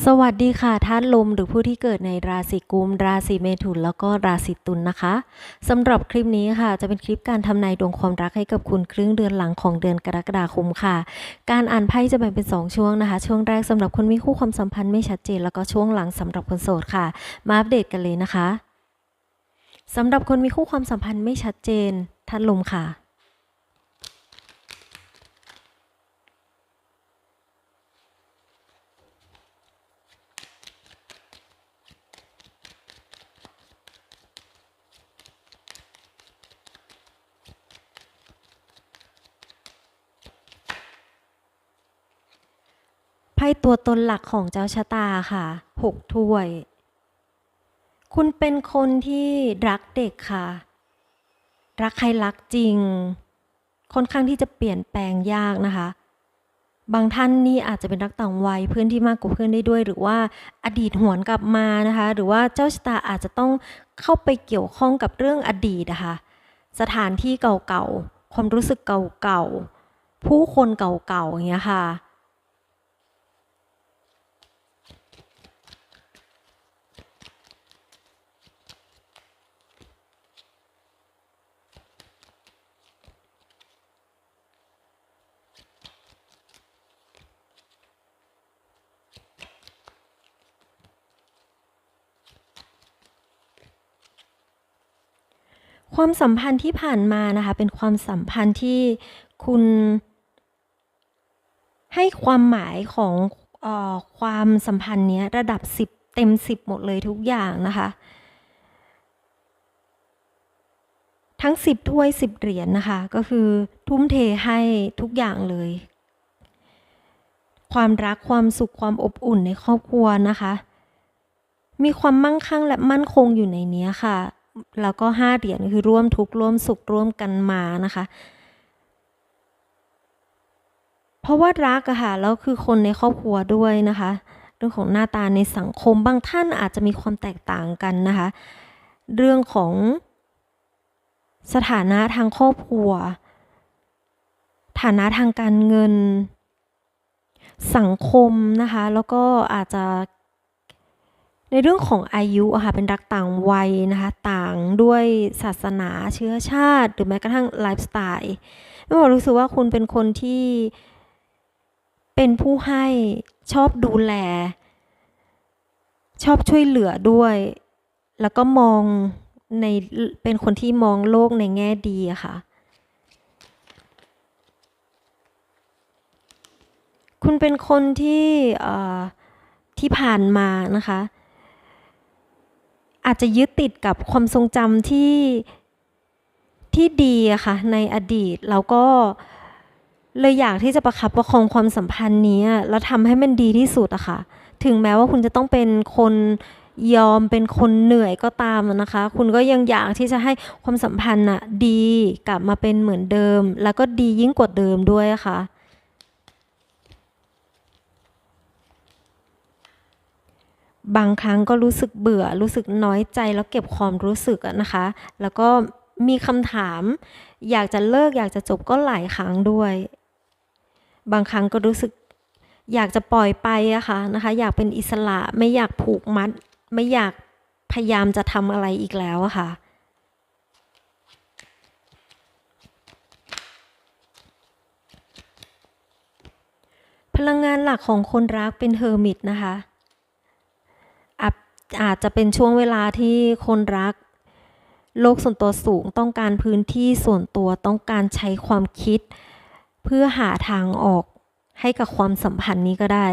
สวัสดีค่ะธาตุลมหรือผู้ที่เกิดในราศีกุม ราศีเมถุน แล้วก็ราศีตุลนะคะสำหรับคลิปนี้ค่ะ จะเป็นคลิปการทำนายดวงความรักให้กับคุณครึ่งเดือนหลังของเดือนกรกฎาคมค่ะ การอ่านไพ่จะแบ่งเป็น 2 ช่วงนะคะ ช่วงแรกสำหรับคนมีคู่ความสัมพันธ์ไม่ชัดเจน แล้วก็ช่วงหลังสำหรับคนโสดค่ะ มาอัปเดตกันเลยนะคะสำหรับคนมีคู่ความสัมพันธ์ไม่ชัดเจนธาตุลมค่ะ ตัวตนหลักของเจ้าชะตาค่ะหกถ้วย คุณเป็นคนที่รักเด็กค่ะ รักใครรักจริง ค่อนข้างที่จะเปลี่ยนแปลงยากนะคะ บางท่านนี่อาจจะเป็นรักต่างวัยเพื่อนที่มากกว่าเพื่อนได้ด้วย หรือว่าอดีตหวนกลับมานะคะ หรือว่าเจ้าชะตาอาจจะต้องเข้าไปเกี่ยวข้องกับเรื่องอดีตนะคะ สถานที่เก่าๆ ความรู้สึกเก่าๆ ผู้คนเก่าๆอย่างเงี้ยค่ะ ความสัมพันธ์ที่ผ่านมานะคะ เป็นความสัมพันธ์ที่คุณ ให้ความหมายของออความสัมพันธ์เนี้ยระดับ 10 เต็ม 10 หมดเลยทุกอย่างนะคะ ทั้ง 10 ถ้วย 10 เหรียญนะคะ ก็คือทุ่มเทให้ทุกอย่างเลย ความรักความสุขความอบอุ่นในครอบครัวนะคะ มีความมั่งคั่งและมั่นคงอยู่ในเนี้ยค่ะ แล้วก็ห้าเหรียญคือร่วมทุกข์ร่วมสุขร่วมกันมานะคะ เพราะว่ารักอะค่ะแล้วคือคนในครอบครัวด้วยนะคะ เรื่องของหน้าตาในสังคมบางท่านอาจจะมีความแตกต่างกันนะคะ เรื่องของสถานะทางครอบครัว ฐานะทางการเงิน สังคมนะคะ แล้วก็อาจจะ ในเรื่องของอายุอะค่ะเป็นรักต่างวัยนะคะต่างด้วยศาสนาเชื้อชาติ หรือแม้กระทั่งไลฟ์สไตล์ไม่บอกรู้สึกว่าคุณเป็นคนที่เป็นผู้ให้ชอบดูแล ชอบช่วยเหลือด้วย แล้วก็มองในเป็นคนที่มองโลกในแง่ดีค่ะ คุณเป็นคนที่เอ่อที่ผ่านมานะคะ อาจจะยึดติดกับความทรงจำที่ที่ดีอะค่ะในอดีตแล้วก็เลยอยากที่จะประคับประคองความสัมพันธ์นี้แล้วทำให้มันดีที่สุดอะค่ะ ถึงแม้ว่าคุณจะต้องเป็นคนยอมเป็นคนเหนื่อยก็ตามนะคะ คุณก็ยังอยากที่จะให้ความสัมพันธ์อะดีกลับมาเป็นเหมือนเดิม แล้วก็ดียิ่งกว่าเดิมด้วยอะค่ะ บางครั้งก็รู้สึกเบื่อ รู้สึกน้อยใจแล้วเก็บความรู้สึกนะคะ แล้วก็มีคำถาม อยากจะเลิกอยากจะจบก็หลายครั้งด้วย บางครั้งก็รู้สึกอยากจะปล่อยไปอะค่ะนะคะ อยากเป็นอิสระไม่อยากผูกมัด ไม่อยากพยายามจะทำอะไรอีกแล้วอะค่ะพลังงานหลักของคนรักเป็นเฮอร์มิตนะคะ อาจจจะเป็นช่วงเวลาที่คนรัก โลกส่วนตัวสูงต้องการพื้นที่ส่วนตัวต้องการใช้ความคิด เพื่อหาทางออกให้กับความสัมพันธ์นี้ก็ได้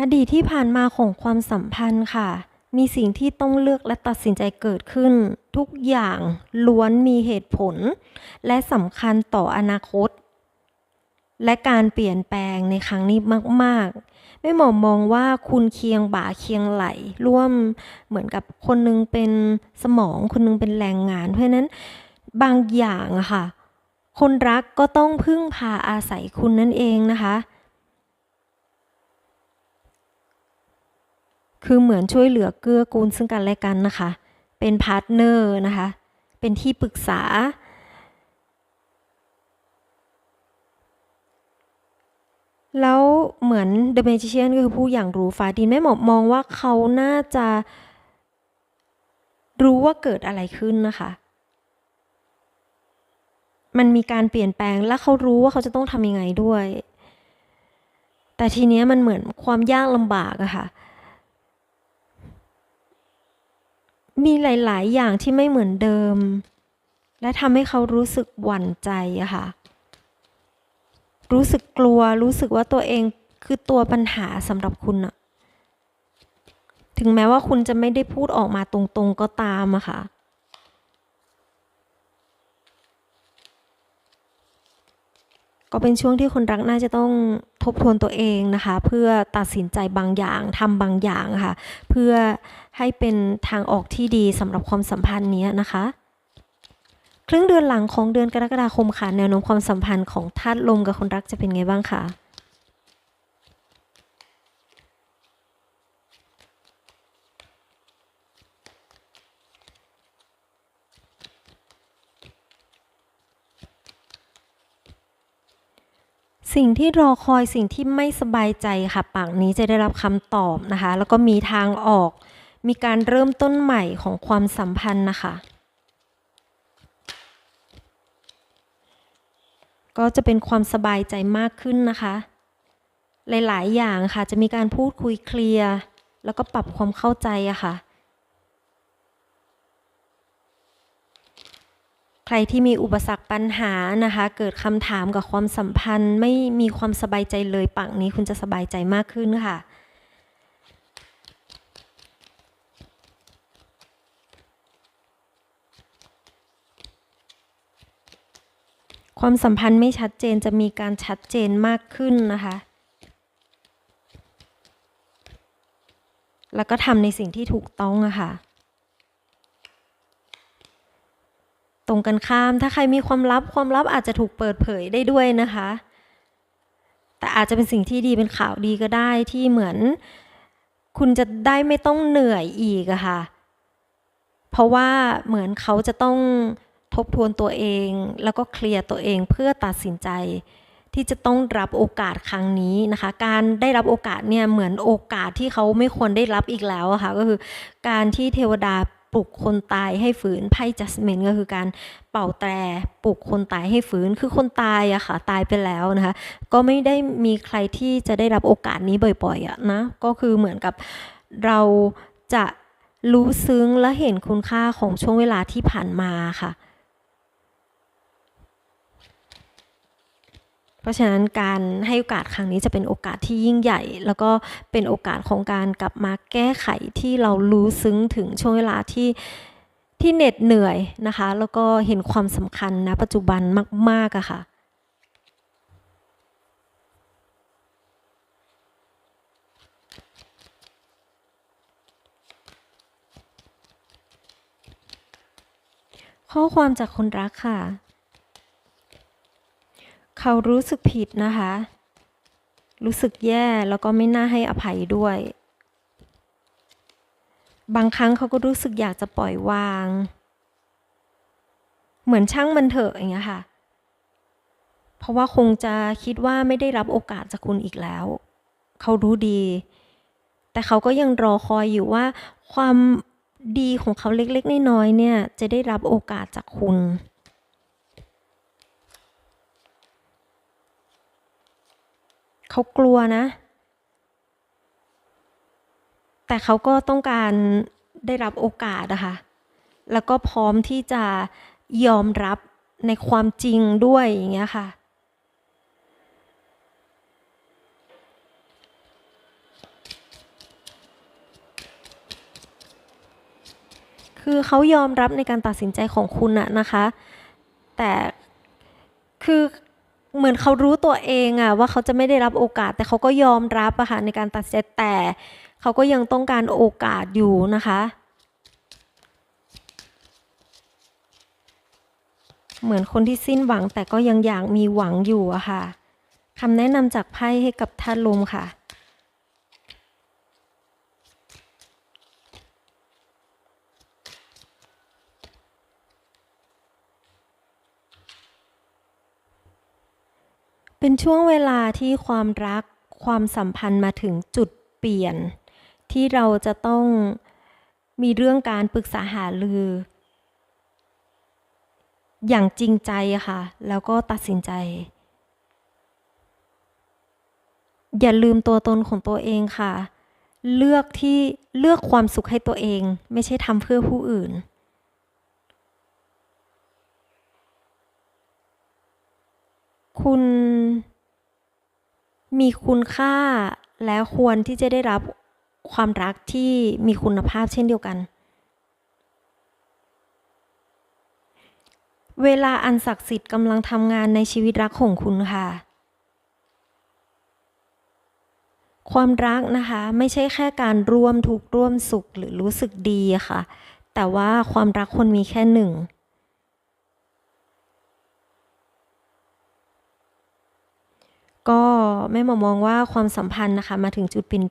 อดีตที่ผ่านมาของความสัมพันธ์ค่ะ มีสิ่งที่ต้องเลือกและตัดสินใจเกิดขึ้น ทุกอย่างล้วนมีเหตุผล และสำคัญต่ออนาคต และการเปลี่ยนแปลงในครั้งนี้มากๆ ไม่หมอมองว่าคุณเคียงบ่าเคียงไหล ร่วมเหมือนกับคนนึงเป็นสมองคนนึงเป็นแรงงาน เพราะนั้นบางอย่างอะค่ะ คนรักก็ต้องพึ่งพาอาศัยคุณนั่นเองนะคะ คือเหมือนช่วยเหลือเกื้อกูลซึ่งกันและกันนะคะ เป็นพาร์ทเนอร์นะคะ เป็นที่ปรึกษา แล้วเหมือน The Magician ก็คือผู้อย่างรู้ฟ้าดินแม่หมอมองว่าเขาน่าจะรู้ว่าเกิดอะไรขึ้นนะคะ มันมีการเปลี่ยนแปลงและเขารู้ว่าเขาจะต้องทำยังไงด้วย แต่ทีเนี้ยมันเหมือนความยากลำบากอะค่ะ มีหลาย ๆ อย่างที่ไม่เหมือนเดิม และทำให้เขารู้สึกหวั่นใจอะค่ะ รู้สึกกลัว รู้สึกว่าตัวเองคือตัวปัญหาสำหรับคุณอะถึงแม้ว่าคุณจะไม่ได้พูดออกมาตรง ๆ ก็ตามอะค่ะ ก็เป็นช่วงที่คนรักน่าจะต้องทบทวนตัวเองนะคะ เพื่อตัดสินใจบางอย่างทำบางอย่างค่ะ เพื่อให้เป็นทางออกที่ดีสำหรับความสัมพันธ์นี้นะคะครึ่งเดือนหลังของเดือนกรกฎาคมค่ะแนวโน้มความสัมพันธ์ของธาตุลมกับคนรักจะเป็นไงบ้างคะ สิ่งที่รอคอยสิ่งที่ไม่สบายใจค่ะปากนี้จะได้รับคำตอบนะคะ แล้วก็มีทางออก มีการเริ่มต้นใหม่ของความสัมพันธ์นะคะ ก็จะเป็นความสบายใจมากขึ้นนะคะ หลาย ๆ อย่างค่ะจะมีการพูดคุยเคลียร์แล้วก็ปรับความเข้าใจอะค่ะ ใครที่มีอุปสรรคปัญหานะคะ เกิดคำถามกับความสัมพันธ์ ไม่มีความสบายใจเลยปังนี้คุณจะสบายใจมากขึ้นค่ะความสัมพันธ์ไม่ชัดเจนจะมีการชัดเจนมากขึ้นนะคะ แล้วก็ทำในสิ่งที่ถูกต้องอะค่ะ ตรงกันข้ามถ้าใครมีความลับความลับอาจจะถูกเปิดเผยได้ด้วยนะคะ แต่อาจจะเป็นสิ่งที่ดีเป็นข่าวดีก็ได้ที่เหมือน คุณจะได้ไม่ต้องเหนื่อยอีกอะค่ะ เพราะว่าเหมือนเขาจะต้องทบทวนตัวเอง แล้วก็เคลียร์ตัวเองเพื่อตัดสินใจ ที่จะต้องรับโอกาสครั้งนี้นะคะ การได้รับโอกาสเนี่ยเหมือนโอกาสที่เขาไม่ควรได้รับอีกแล้วอะค่ะก็คือ การที่เทวดา ปลุกคนตายให้ฝืนไพ่จัสเมนก็คือการเป่าแตรปลุกคนตายให้ฝืนคือคนตายอะค่ะตายไปแล้วนะคะ ก็ไม่ได้มีใครที่จะได้รับโอกาสนี้บ่อยๆอะนะก็คือเหมือนกับเราจะรู้ซึ้งและเห็นคุณค่าของช่วงเวลาที่ผ่านมาค่ะ เพราะฉะนั้นการให้โอกาสครั้งนี้จะเป็นโอกาสที่ยิ่งใหญ่ แล้วก็เป็นโอกาสของการกลับมาแก้ไขที่เรารู้ซึ้งถึงช่วงเวลาที่ที่เหน็ดเหนื่อยนะคะ แล้วก็เห็นความสำคัญนะปัจจุบันมากๆอะค่ะข้อความจากคนรักค่ะ เขารู้สึกผิดนะคะ รู้สึกแย่แล้วก็ไม่น่าให้อภัยด้วย บางครั้งเขาก็รู้สึกอยากจะปล่อยวาง เหมือนช่างมันเถอะอย่างเงี้ยค่ะ เพราะว่าคงจะคิดว่าไม่ได้รับโอกาสจากคุณอีกแล้ว เขารู้ดี แต่เขาก็ยังรอคอยอยู่ว่า ความดีของเขาเล็กๆน้อยๆเนี่ย จะได้รับโอกาสจากคุณ เขากลัวนะ แต่เขาก็ต้องการได้รับโอกาสนะคะ แล้วก็พร้อมที่จะยอมรับในความจริงด้วยอย่างเงี้ยค่ะ คือเขายอมรับในการตัดสินใจของคุณอะนะคะ แต่คือ เหมือนเขารู้ตัวเองอะว่าเขาจะไม่ได้รับโอกาส แต่เขาก็ยอมรับอะค่ะในการตัดสินใจแต่เขาก็ยังต้องการโอกาสอยู่นะคะ เหมือนคนที่สิ้นหวังแต่ก็ยังอยากมีหวังอยู่อะค่ะคำแนะนำจากไพ่ให้กับท่านลมค่ะ เป็นช่วงเวลาที่ความรักความสัมพันธ์มาถึงจุดเปลี่ยน ที่เราจะต้องมีเรื่องการปรึกษาหารือ อย่างจริงใจค่ะ แล้วก็ตัดสินใจ อย่าลืมตัวตนของตัวเองค่ะ เลือกที่เลือกความสุขให้ตัวเอง ไม่ใช่ทำเพื่อผู้อื่น คุณ มีคุณค่าและควรที่จะได้รับความรักที่มีคุณภาพเช่นเดียวกัน เวลาอันศักดิ์สิทธิ์กำลังทำงานในชีวิตรักของคุณค่ะ ความรักนะคะ ไม่ใช่แค่การร่วมทุกข์ร่วมสุขหรือรู้สึกดีค่ะ แต่ว่าความรักคนมีแค่หนึ่ง ก็แม่หมอมองว่าความสัมพันธ์นะคะมาถึงจุดเปลี่ยน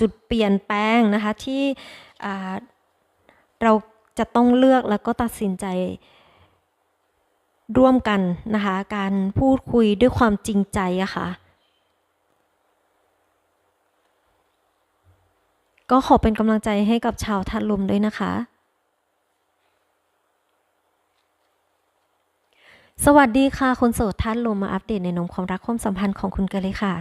จุดเปลี่ยนแปลงนะคะที่เราจะต้องเลือกแล้วก็ตัดสินใจร่วมกันนะคะ การพูดคุยด้วยความจริงใจอะค่ะ ก็ขอเป็นกำลังใจให้กับชาวทัดลมด้วยนะคะ สวัสดีค่ะ คนโสดท่านลมมาอัปเดตในนมความรักความสัมพันธ์ของคุณกันเลยค่ะ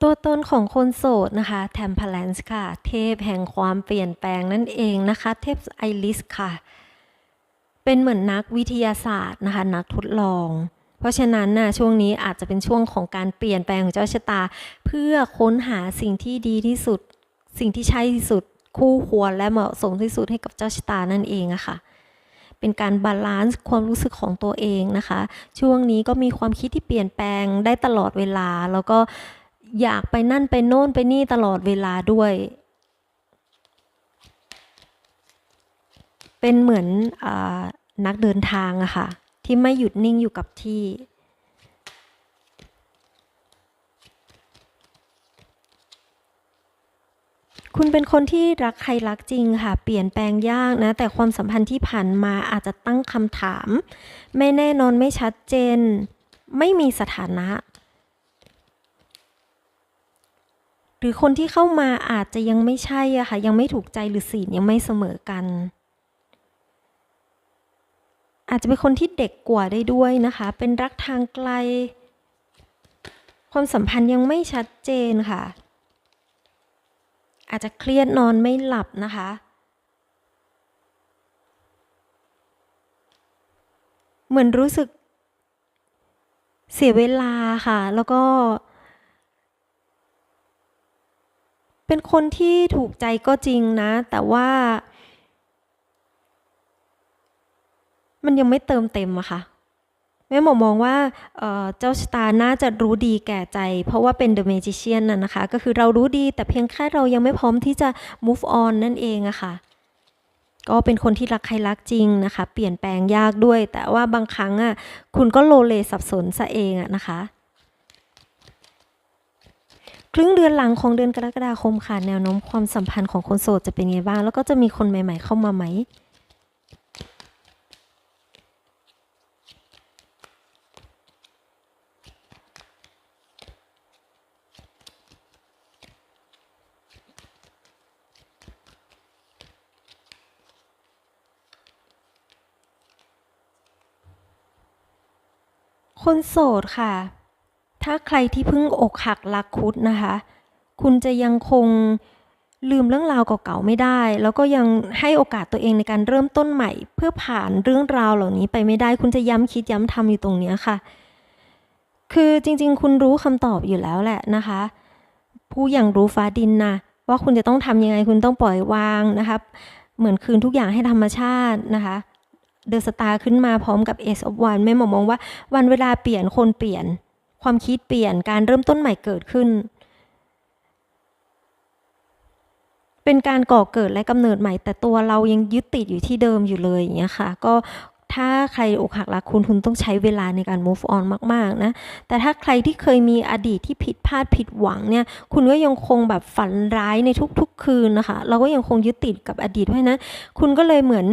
ตัวตนของคนโสดนะคะแทมพล a นส์ค่ะ เทพแห่งความเปลี่ยนแปลงนั่นเองนะคะ เทพไอริสค่ะ เป็นเหมือนนักวิทยาศาสตร์นะคะนักทดลอง เพราะฉะนั้นนะช่วงนี้อาจจะเป็นช่วงของการเปลี่ยนแปลงของเจ้าชะตา เพื่อค้นหาสิ่งที่ดีที่สุด สิ่งที่ใช่ที่สุด คู่ควรและเหมาะสมที่สุดให้กับเจ้าชะตานั่นเองอะค่ะเป็นการบาลานซ์ความรู้สึกของตัวเองนะคะ ช่วงนี้ก็มีความคิดที่เปลี่ยนแปลงได้ตลอดเวลา แล้วก็อยากไปนั่นไปโน่นไปนี่ตลอดเวลาด้วย เป็นเหมือนอนักเดินทางอะค่ะ ที่ไม่หยุดนิ่งอยู่กับที่ คุณเป็นคนที่รักใครรักจริงค่ะ เปลี่ยนแปลงยากนะ แต่ความสัมพันธ์ที่ผ่านมาอาจจะตั้งคำถาม ไม่แน่นอนไม่ชัดเจน ไม่มีสถานะหรือคนที่เข้ามาอาจจะยังไม่ใช่อะค่ะ ยังไม่ถูกใจหรือสียังไม่เสมอกัน อาจจะเป็นคนที่เด็กกว่าได้ด้วยนะคะ เป็นรักทางไกล ความสัมพันธ์ยังไม่ชัดเจนค่ะ อาจจะเครียดนอนไม่หลับนะคะ เหมือนรู้สึกเสียเวลาค่ะ แล้วก็ เป็นคนที่ถูกใจก็จริงนะ แต่ว่า มันยังไม่เติมเต็มอะค่ะแม่หมอมองว่าเเจ้าชะตาน่าจะรู้ดีแก่ใจ เพราะว่าเป็น The Magician น่ะนะคะ ก็คือเรารู้ดีแต่เพียงแค่เรายังไม่พร้อมที่จะ move on นั่นเองอะค่ะ ก็เป็นคนที่รักใครรักจริงนะคะ เปลี่ยนแปลงยากด้วย แต่ว่าบางครั้งอะคุณก็โลเลสับสนซะเองอะนะคะ ครึ่งเดือนหลังของเดือนกรกฎาคมค่ะ แนวโน้มความสัมพันธ์ของคนโสดจะเป็นไงบ้าง แล้วก็จะมีคนใหม่ ๆ เข้ามาไหม คนโสดค่ะ ถ้าใครที่เพิ่งอกหักรักคุดนะคะ คุณจะยังคงลืมเรื่องราวเก่าๆไม่ได้ แล้วก็ยังให้โอกาสตัวเองในการเริ่มต้นใหม่ เพื่อผ่านเรื่องราวเหล่านี้ไปไม่ได้ คุณจะย้ำคิดย้ำทำอยู่ตรงเนี้ยค่ะ คือจริงๆ คุณรู้คำตอบอยู่แล้วแหละนะคะ ผู้อย่างรู้ฟ้าดินนะว่าคุณจะต้องทำยังไงคุณต้องปล่อยวางนะคะ เหมือนคืนทุกอย่างให้ธรรมชาตินะคะ เดอะสตาร์ขึ้นมาพร้อมกับ Ace of Wands แม่หมอมองว่าวันเวลาเปลี่ยนคนเปลี่ยน ความคิดเปลี่ยนการเริ่มต้นใหม่เกิดขึ้น เป็นการก่อเกิดและกำเนิดใหม่ แต่ตัวเรายังยึดติดอยู่ที่เดิมอยู่เลยอย่างเงี้ยค่ะ ก็ถ้าใครอกหักรักคุณคุณต้องใช้เวลาในการ move on มาก ๆ นะ แต่ถ้าใครที่เคยมีอดีตที่ผิดพลาดผิดหวังเนี่ย คุณก็ยังคงแบบฝันร้ายในทุก ๆ คืนนะคะ เราก็ยังคงยึดติดกับอดีตเพราะฉะนั้นคุณก็เลยเหมือน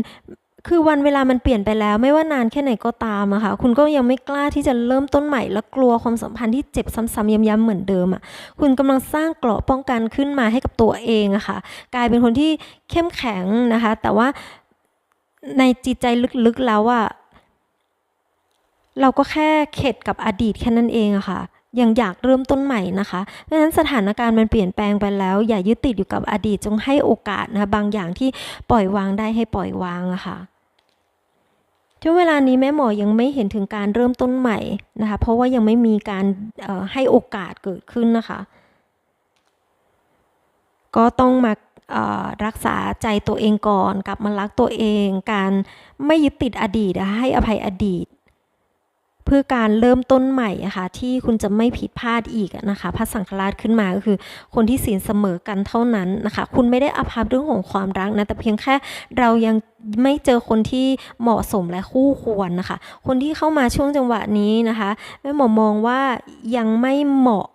คือวันเวลามันเปลี่ยนไปแล้ว ไม่ว่านานแค่ไหนก็ตามอะค่ะ คุณก็ยังไม่กล้าที่จะเริ่มต้นใหม่ และกลัวความสัมพันธ์ที่เจ็บซ้ำๆย้ำๆเหมือนเดิมอะคุณกำลังสร้างเกราะป้องกันขึ้นมาให้กับตัวเองอะค่ะ กลายเป็นคนที่เข้มแข็งนะคะ แต่ว่าในจิตใจลึกๆแล้วอะเราก็แค่เข็ดกับอดีตแค่นั้นเองอะค่ะ ยังอยากเริ่มต้นใหม่นะคะ เพราะฉะนั้นสถานการณ์มันเปลี่ยนแปลงไปแล้ว อย่ายึดติดอยู่กับอดีตจงให้โอกาสนะะบางอย่างที่ปล่อยวางได้ให้ปล่อยวางอะค่ะ ช่วงเวลานี้แม่หมอยังไม่เห็นถึงการเริ่มต้นใหม่นะคะ เพราะว่ายังไม่มีการให้โอกาสเกิดขึ้นนะคะ ก็ต้องมารักษาใจตัวเองก่อน กลับมารักตัวเอง การไม่ยึดติดอดีตให้อภัยอดีต พื่อการเริ่มต้นใหม่ะค่ะที่คุณจะไม่ผิดพลาดอีกนะคะพระสังฆราชขึ้นมาก็คือ คนที่ศีลเสมอกันเท่านั้นนะคะ คุณไม่ได้อภัพเรื่องของความรักนะแต่เพียงแค่เรายังไม่เจอคนที่เหมาะสมและคู่ควรนะคะ คนที่เข้ามาช่วงจังหวะนี้นะคะแม่หมอมองว่ายังไม่เหมาะ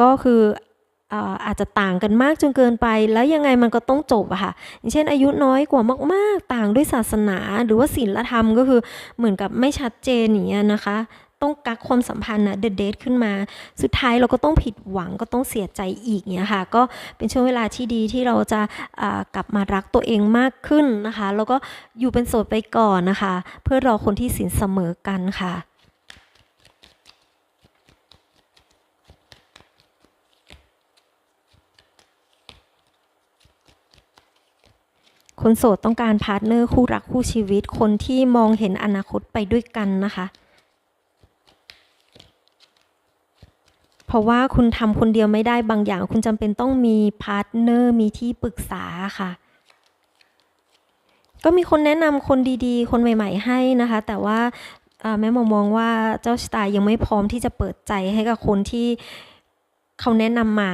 ก็คือ อาจจะต่างกันมากจนเกินไป แล้วยังไงมันก็ต้องจบอะค่ะอย่างเช่นอายุน้อยกว่ามาก ๆ ต่างด้วยศาสนา หรือว่าศีลธรรมก็คือเหมือนกับไม่ชัดเจนอย่างเงี้ยนะคะ ต้องกักความสัมพันธ์นะเดเดทขึ้นมา สุดท้ายเราก็ต้องผิดหวังก็ต้องเสียใจอีกเนี่ยค่ะ ก็เป็นช่วงเวลาที่ดีที่เราจะกลับมารักตัวเองมากขึ้นนะคะ แล้วก็อยู่เป็นโสดไปก่อนนะคะ เพื่อรอคนที่สินเสมอกันค่ะ คนโสดต้องการพาร์ทเนอร์คู่รักคู่ชีวิต คนที่มองเห็นอนาคตไปด้วยกันนะคะ เพราะว่าคุณทำคนเดียวไม่ได้บางอย่าง คุณจำเป็นต้องมีพาร์ทเนอร์มีที่ปรึกษาค่ะ ก็มีคนแนะนำคนดีๆ คนใหม่ ๆ ให้นะคะ แต่ว่าแม่มองมองว่าเจ้าชะตายังไม่พร้อมที่จะเปิดใจให้กับคนที่เขาแนะนำมา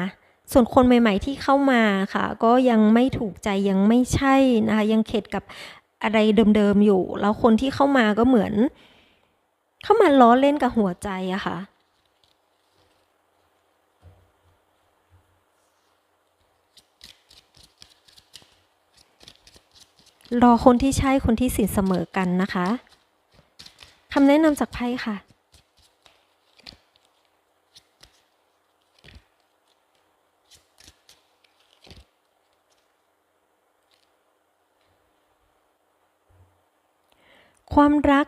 ส่วนคนใหม่ ๆ ที่เข้ามาค่ะ ก็ยังไม่ถูกใจยังไม่ใช่นะคะ ยังเข็ดกับอะไรเดิมๆอยู่ แล้วคนที่เข้ามาก็เหมือน เข้ามาล้อเล่นกับหัวใจอะค่ะรอคนที่ใช่คนที่สินเสมอกันนะคะคำแนะนำจากไพ่ค่ะ ความรัก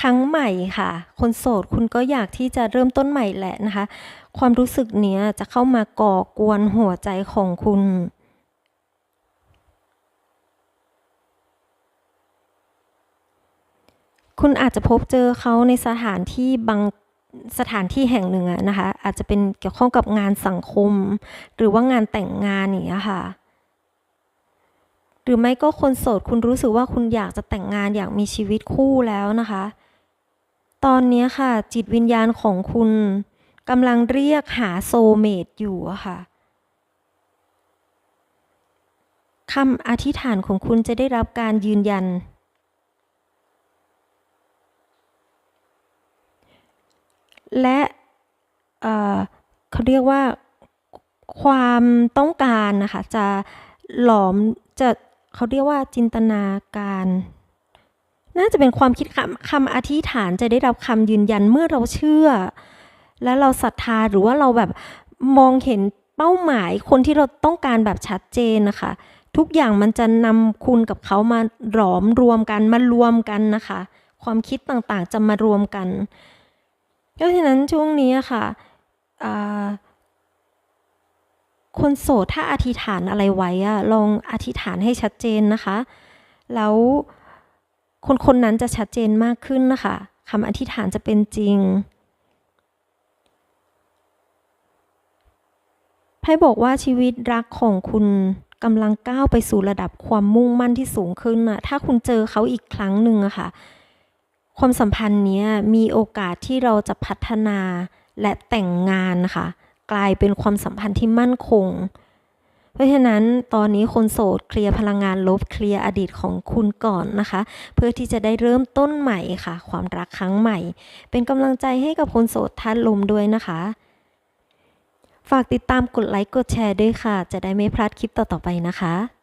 ครั้งใหม่ค่ะ คนโสดคุณก็อยากที่จะเริ่มต้นใหม่แหละนะคะ ความรู้สึกเนี้ยจะเข้ามาก่อกวนหัวใจของคุณคุณอาจจะพบเจอเขาในสถานที่บางสถานที่แห่งหนึ่งนะคะ อาจจะเป็นเกี่ยวข้องกับงานสังคม หรือว่างานแต่งงานอย่างเงี้ยค่ะ รือไม่ก็คนโสดคุณรู้สึกว่าคุณอยากจะแต่งงานอยากมีชีวิตคู่แล้วนะคะ ตอนนี้ค่ะ จิตวิญญาณของคุณกำลังเรียกหาโซเมตอยู่ค่ะคำอธิษฐานของคุณจะได้รับการยืนยัน และเขาเรียกว่าความต้องการนะคะ จะหลอมจะ เขาเรียกว่าจินตนาการ น่าจะเป็นความคิดคำคำอธิษฐานจะได้รับคำยืนยันเมื่อเราเชื่อ และเราศรัทธาหรือว่าเราแบบมองเห็นเป้าหมายคนที่เราต้องการแบบชัดเจนนะคะ ทุกอย่างมันจะนำคุณกับเขามาหลอมรวมกันมารวมกันนะคะ ความคิดต่างๆจะมารวมกันเพราะฉะนั้นช่วงนี้ค่ะ คนโสดถ้าอธิษฐานอะไรไว้อะลองอธิษฐานให้ชัดเจนนะคะ แล้วคนคนนั้นจะชัดเจนมากขึ้นนะคะคำอธิษฐานจะเป็นจริงไพ่บอกว่าชีวิตรักของคุณกำลังก้าวไปสู่ระดับความมุ่งมั่นที่สูงขึ้นน่ะถ้าคุณเจอเขาอีกครั้งหนึ่งอะค่ะ ความสัมพันธ์นี้มีโอกาสที่เราจะพัฒนาและแต่งงานนะคะ กลายเป็นความสัมพันธ์ที่มั่นคง เพราะฉะนั้นตอนนี้คนโสดเคลียร์พลังงานลบเคลียร์อดีตของคุณก่อนนะคะ เพื่อที่จะได้เริ่มต้นใหม่ค่ะ ความรักครั้งใหม่ เป็นกำลังใจให้กับคนโสดท่านลมด้วยนะคะ ฝากติดตามกดไลค์กดแชร์ด้วยค่ะ จะได้ไม่พลาดคลิปต่อๆไปนะคะ